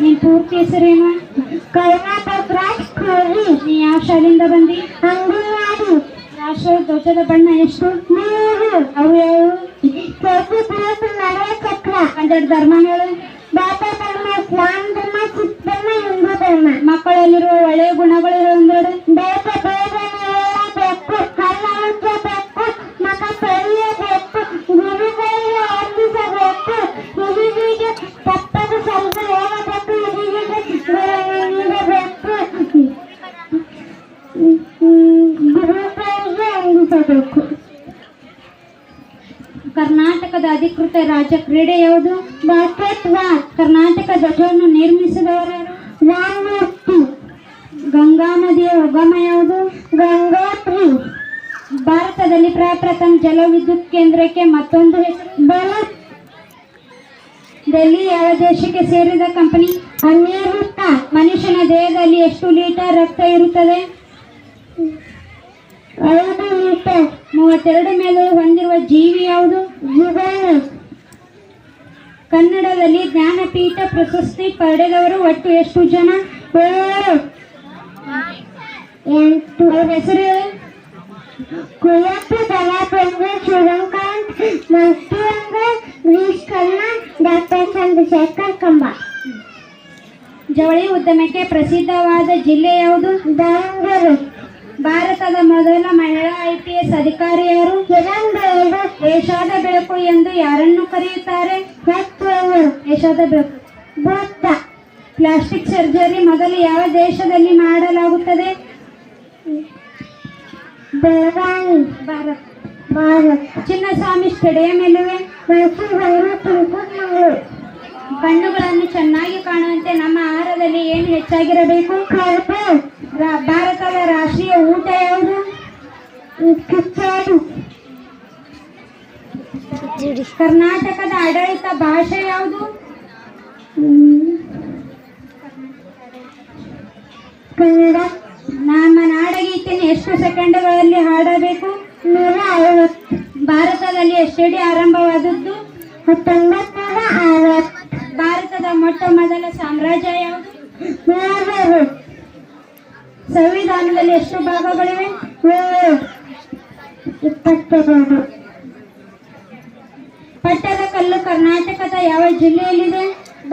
ನಿನ್ ಪೂರ್ತಿ ಹೆಸರೇನು ಕರ್ನಾಟಕ ರಾಜ್ಕುರಿ ನೀ ಯಾವ ಶಾಲೆಯಿಂದ ಬಂದಿ ಅಂಗನವಾಡಿ ರಾಷ್ಟ್ರ ಧ್ವಜದ ಬಣ್ಣ ಎಷ್ಟು ಮೂರು ಅವು ಒಂದೆರಡು ಧರ್ಮ ಹೇಳು. ಬೌದ್ಧ ಧರ್ಮ ಇಸ್ಲಾಂ ಧರ್ಮ ಸಿಖ್ ಧರ್ಮ ಹಿಂದೂ ಧರ್ಮ ಮಕ್ಕಳಲ್ಲಿರುವ ಒಳ್ಳೆಯ ಗುಣಗಳು ಹೇಳಿ ಕರ್ನಾಟಕದ ಅಧಿಕೃತ ರಾಜ್ಯ ಕ್ರೀಡೆ ಯಾವುದು? ಬಾಸ್ಕೆಟ್ ಬಾಲ್ ಕರ್ನಾಟಕ ಧ್ವಜವನ್ನು ನಿರ್ಮಿಸಿದವರು ವಾಲ್ಮೂರ್ತಿ ಗಂಗಾ ನದಿಯ ಉಗಮ ಯಾವುದು? ಗಂಗೋತ್ರಿ. ಭಾರತದಲ್ಲಿ ಪ್ರಪ್ರಥಮ ಜಲವಿದ್ಯುತ್ ಕೇಂದ್ರಕ್ಕೆ ಮತ್ತೊಂದು ಹೆಸರು ಡೆಲ್ಲಿ ಯಾವ ದೇಶಕ್ಕೆ ಸೇರಿದ ಕಂಪನಿ? ಅಮೆರಿಕ ಮನುಷ್ಯನ ದೇಹದಲ್ಲಿ ಎಷ್ಟು ಲೀಟರ್ ರಕ್ತ ಇರುತ್ತದೆ? ಐದು ಲೀಟರ್ ಮೂವತ್ತೆರಡು ಮೇಲೆ ಹೊಂದಿರುವ ಜೀವಿ ಯಾವುದು? ಕನ್ನಡದಲ್ಲಿ ಜ್ಞಾನಪೀಠ ಪ್ರಶಸ್ತಿ ಪಡೆದವರು ಒಟ್ಟು ಎಷ್ಟು ಜನ? ಎಂಟು. ಹೆಸರು ಕುವೆಂಪು ಕಲಾಪ್ರಭು ಶಿವಕಾಂತ್ ಮಸ್ತಿರಂಗ ವೀಶ್ ಕರ್ಣ ಡಾಕ್ಟರ್ ಚಂದ್ರಶೇಖರ್ ಕಂಬ. ಜವಳಿ ಉದ್ಯಮಕ್ಕೆ ಪ್ರಸಿದ್ಧವಾದ ಜಿಲ್ಲೆ ಯಾವುದು? ದಾವಣಗೆರೆ. ಭಾರತದ ಮೊದಲ ಮಹಿಳಾ ಐ ಪಿ ಎಸ್ ಅಧಿಕಾರಿ ಯಾರು ಕಿರಣ್ ಬೇಡು ಏಷ್ಯಾದ ಬೆಳಕು ಎಂದು ಯಾರನ್ನು ಕರೆಯುತ್ತಾರೆ? ಏಷ್ಯಾದ ಬೆಳಕು ಪ್ಲಾಸ್ಟಿಕ್ ಸರ್ಜರಿ ಮೊದಲು ಯಾವ ದೇಶದಲ್ಲಿ ಮಾಡಲಾಗುತ್ತದೆ? ಭಾರತ. ಭಾರತ. ಚಿನ್ನಸ್ವಾಮಿ ಸ್ಟೇಡಿಯಂ ಎಲ್ಲಿವೆ ಕಣ್ಣುಗಳನ್ನು ಚೆನ್ನಾಗಿ ಕಾಣುವಂತೆ ನಮ್ಮ ಆಹಾರದಲ್ಲಿ ಏನು ಹೆಚ್ಚಾಗಿರಬೇಕು? ಭಾರತದ ರಾಷ್ಟ್ರೀಯ ಊಟ ಯಾವುದು? ಕರ್ನಾಟಕದ ಆಡಳಿತ ಭಾಷೆ ಯಾವುದು? ಕನ್ನಡ. ನಮ್ಮ ನಾಡಗೀತೆಯನ್ನು ಎಷ್ಟು ಸೆಕೆಂಡ್ಗಳಲ್ಲಿ ಹಾಡಬೇಕು? ನೂರ ಐವತ್ತು ಭಾರತದಲ್ಲಿ ಎಸ್ಟಿಡಿ ಆರಂಭವಾದದ್ದು? ಹತ್ತೊಂಬತ್ತು ನೂರ ಮೊಟ್ಟ ಮೊದಲ ಸಾಮ್ರಾಜ್ಯ ಯಾವುದು? ಸಂವಿಧಾನದಲ್ಲಿ ಎಷ್ಟು ಭಾಗಗಳಿವೆ? ಇಪ್ಪತ್ತೆರಡು ಪಟ್ಟದ ಕಲ್ಲು ಕರ್ನಾಟಕದ ಯಾವ ಜಿಲ್ಲೆಯಲ್ಲಿದೆ?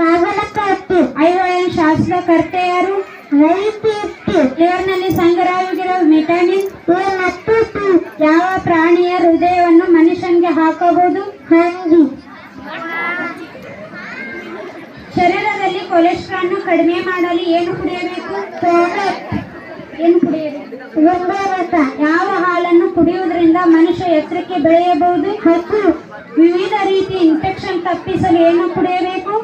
ಬಾಗಲಕೋಟೆ. ಐವನ್ ಶಾಸಕರ್ತೆ ಯಾರು? ರೈತೀರ್ತಿ ಲಿವರ್ನಲ್ಲಿ ಸಂಗ್ರಹವಾಗಿರುವ ವಿಟಮಿನ್ ಎ ಮತ್ತು ಯಾವ ಪ್ರಾಣಿಯ ಹೃದಯವನ್ನು ಮನುಷ್ಯನಿಗೆ ಹಾಕಬಹುದು? ಹಂದಿ. ಶರೀರದಲ್ಲಿ ಕೊಲೆಸ್ಟ್ರಾಲ್ ಕಡಿಮೆ ಮಾಡಲು ಏನು ಕುಡಿಯಬೇಕು? ಏನು ಕುಡಿಯಬೇಕು? ಯಾವ ಹಾಲನ್ನು ಕುಡಿಯುವುದರಿಂದ ಮನುಷ್ಯ ಎತ್ತರಕ್ಕೆ ಬೆಳೆಯಬಹುದು? ಹಸು ವಿವಿಧ ರೀತಿ ಇನ್ಫೆಕ್ಷನ್ ತಪ್ಪಿಸಲು ಏನು ಕುಡಿಯಬೇಕು?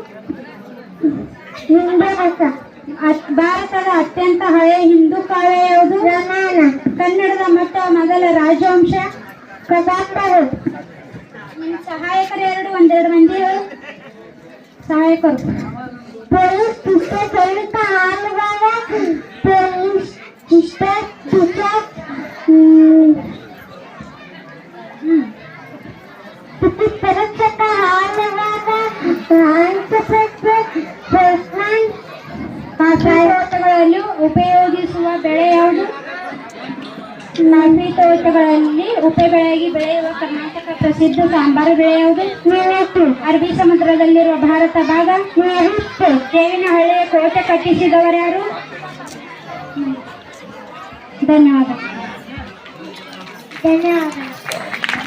ಭಾರತದ ಅತ್ಯಂತ ಹಳೆಯ ಹಿಂದೂ ಕಾವ್ಯ ಯಾವುದು? ರಾಮಾಯಣ. ಕನ್ನಡದ ಮೊಟ್ಟ ಮೊದಲ ರಾಜವಂಶ. ಕದಂಬರು ನಿಮ್ಮ ಸಹಾಯಕರು ಎರಡು ಒಂದೆರಡು ಮಂದಿ ಹೇಳು. ಸಹಾಯಕರು ಪೊಲೀಸ್ ಸಿಸ್ಟರ್ ಸೈನಿಕ ಹಾಲುಗಾರ police sister teacher ಪರೀಕ್ಷಕ ಹಾಲುಗಾರ ಆಂಟ್ರಪ್ರೆನರ್ postman coffee ತೋಟಗಳಲ್ಲಿ ಉಪಯೋಗಿಸುವ ಬೆಳೆ ಯಾವುದು ಕಾಫಿ ತೋಟಗಳಲ್ಲಿ ಉಪೆ ಬೆಳೆಯಾಗಿ ಬೆಳೆಯುವ ಕರ್ನಾಟಕ ಪ್ರಸಿದ್ಧ ಸಾಂಬಾರು ಬೆಳೆ ಯಾವುದು ಅರಬಿ ಸಮುದ್ರದಲ್ಲಿರುವ ಭಾರತ ಭಾಗ ದೇವಿನಹಳ್ಳಿಯ ಕೋಟೆ ಕಟ್ಟಿಸಿದವರು ಯಾರು? ಧನ್ಯವಾದ. ಧನ್ಯವಾದ.